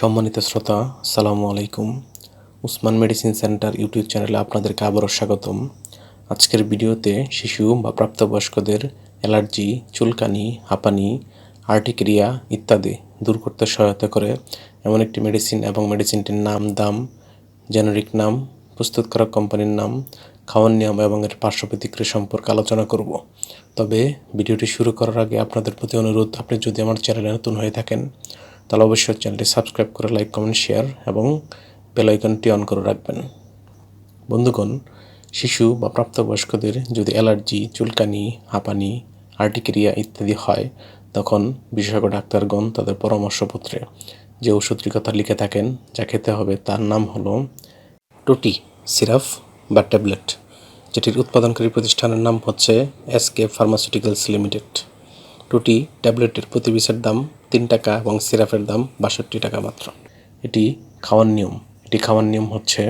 সম্মানিত শ্রোতা, সালামু আলাইকুম। উসমান মেডিসিন সেন্টার ইউটিউব চ্যানেলে আপনাদেরকে আবারও স্বাগতম। আজকের ভিডিওতে শিশু বা প্রাপ্তবয়স্কদের অ্যালার্জি, চুলকানি, হাঁপানি, আর্টিক্রিয়া ইত্যাদি দূর করতে সহায়তা করে। এমন একটি মেডিসিন এবং মেডিসিনটির নাম, দাম, জেনারিক নাম প্রস্তুতকারক কোম্পানির নাম, খাওয়ার নিয়ম এবং এর পার্শ্ব প্রতিক্রিয়া সম্পর্কে আলোচনা করব। তবে ভিডিওটি শুরু করার আগে আপনাদের প্রতি অনুরোধ, আপনি যদি আমার চ্যানেলে নতুন হয়ে থাকেন তাহলে অবশ্যই চ্যানেলটি সাবস্ক্রাইব করে লাইক, কমেন্ট, শেয়ার এবং বেল আইকনটি অন করে রাখবেন। বন্ধুগণ, শিশু বা প্রাপ্তবয়স্কদের যদি অ্যালার্জি, চুলকানি, হাঁপানি, আর্টিক্রিয়া ইত্যাদি হয়, তখন বিশেষজ্ঞ ডাক্তারগণ তাদের পরামর্শপত্রে যে ওষুধটির কথা লিখে থাকেন, যা খেতে হবে তার নাম হলো টুটি সিরাপ বা ট্যাবলেট, যেটির উৎপাদনকারী প্রতিষ্ঠানের নাম হচ্ছে এসকে ফার্মাসিউটিক্যালস লিমিটেড। টুটি ট্যাবলেটের প্রতি দাম তিন টাকা এবং সিরাপের দাম বাষট্টি টাকা মাত্র। এটি খাওয়ার নিয়ম। এটি খাওয়ার নিয়ম হচ্ছে,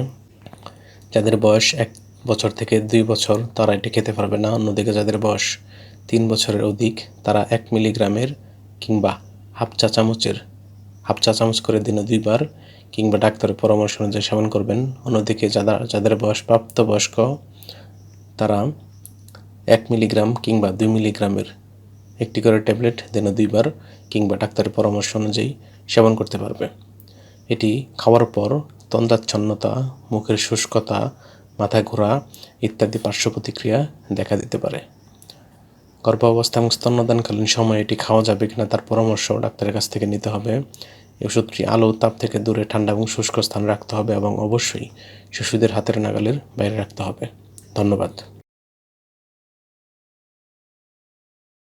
যাদের বয়স এক বছর থেকে দুই বছর, তারা এটি খেতে পারবে না। অন্যদিকে যাদের বয়স তিন বছরের অধিক, তারা এক মিলিগ্রামের কিংবা হাফ চা চামচের, হাফ চা চামচ করে দিনে দুইবার কিংবা ডাক্তারের পরামর্শ অনুযায়ী সেবন করবেন। অন্যদিকে যারা যাদের বয়স প্রাপ্তবয়স্ক, তারা এক মিলিগ্রাম কিংবা দুই মিলিগ্রামের একটি করে ট্যাবলেট দিনে দুইবার কিংবা ডাক্তারের পরামর্শ অনুযায়ী সেবন করতে পারবে। এটি খাওয়ার পর তন্দ্রাচ্ছন্নতা, মুখের শুষ্কতা মাথা ঘোরা ইত্যাদি পার্শ্ব প্রতিক্রিয়া দেখা দিতে পারে। গর্ভাবস্থা এবং স্তন্যদানকালীন সময়ে এটি খাওয়া যাবে কিনা তার পরামর্শ ডাক্তারের কাছ থেকে নিতে হবে। ওষুধটি আলো, তাপ থেকে দূরে, ঠান্ডা এবং শুষ্ক স্থান রাখতে হবে এবং অবশ্যই শিশুদের হাতের নাগালের বাইরে রাখতে হবে। ধন্যবাদ।